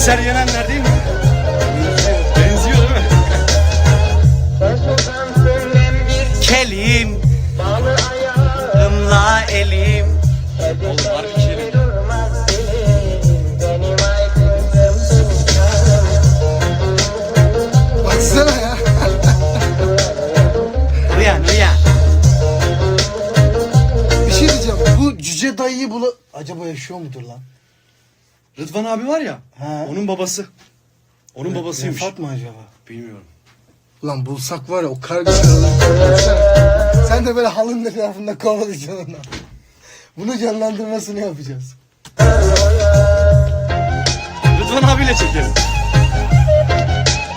Eser Yenenler değil mi? Benziyor değil mi? Kelim Bağlı elim Oğlum harbi kelim Baksana ya Uyan uyan Bir şey diyeceğim bu cüce dayıyı bula... Acaba yaşıyor mudur lan? Rıdvan abi var ya. He. Onun babası. Onun babasıymış. Vefat mı acaba? Bilmiyorum. Ulan bulsak var ya o kardeş aralarını Sen de böyle halının etrafında kovalayacaksın onu. Bunu canlandırmasını yapacağız. Rıdvan abiyle çekelim.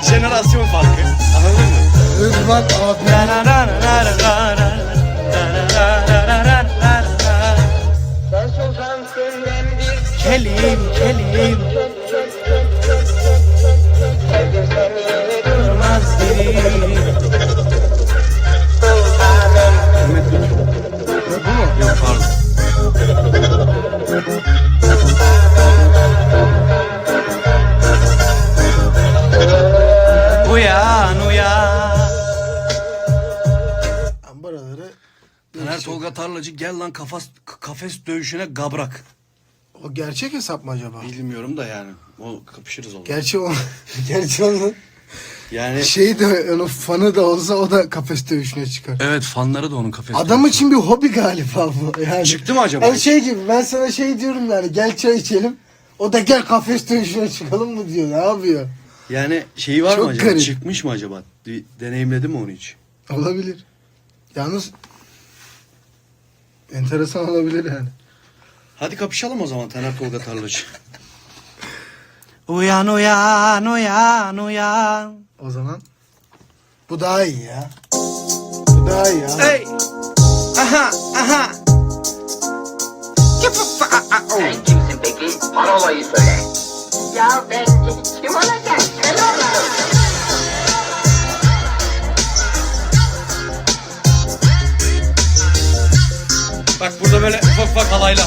Jenerasyon farkı. Anladın mı? Rıdvan abi. Kelim kelim durmaz dilim. Hürmet lütfen. Bu mu? Yok pardon. Uyan uyan. Ambaraları Taner Tolga Tarlacı gel lan kafas, kafes dövüşüne gabrak. O gerçek hesap mı acaba? Bilmiyorum da yani. O kapışırız olur. Gerçi o gerçi onun Yani şeyi de onun fanı da olsa o da kafes dövüşüne çıkar. evet fanları da onun kafes Adam için bir hobi galiba bu. Yani, Çıktı mı acaba Yani hiç? şey gibi ben sana şey diyorum yani gel çay içelim. O da gel kafes dövüşüne çıkalım mı diyor. Ne yapıyor? Yani şeyi var Çok mı acaba? garip. Çıkmış mı acaba? De- deneyimledi mi onu hiç? Olabilir. Yalnız enteresan olabilir yani. Hadi kapışalım o zaman Taner Tolga Tarlacı. Uyan uyan uyan uyan. O zaman bu daha iyi ya. Bu daha iyi ya. hey! Aha! Aha! Sen kimsin peki? Parolayı söyle. Ya ben kim olacak? Sen ola. Bak burada böyle ufak ufak halayla.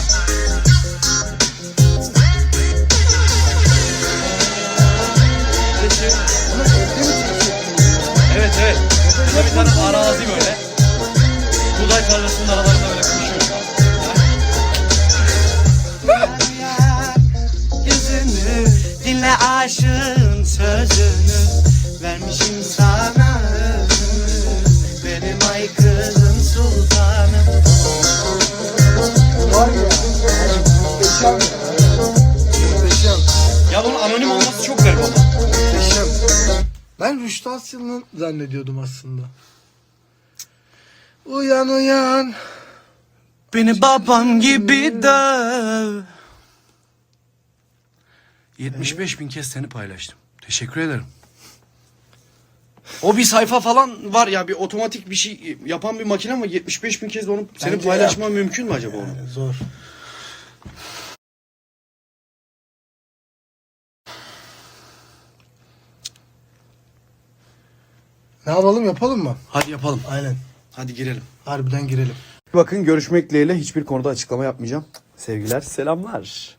Burada bir tane arazi böyle. Buğday tarlasının aralarında böyle koşuyor. Yüzünü dinle aşığın sözünü vermişim sana benim ay kızım sultanım. Var ya. Muhteşem ya. Muhteşem. Ya bunun anonim olması çok garip ama. Muhteşem. Ben Rüştü Asya'nın zannediyordum aslında. Uyan uyan. Beni babam gibi döv. 75 bin kez seni paylaştım. Teşekkür ederim. O bir sayfa falan var ya bir otomatik bir şey yapan bir makine ama 75 bin kez onu senin Bence paylaşman mümkün mü acaba onu? Zor. Ne yapalım yapalım mı? Hadi yapalım. Aynen. Hadi girelim. Harbiden girelim. Bakın görüşmek dileğiyle hiçbir konuda açıklama yapmayacağım. Sevgiler, selamlar.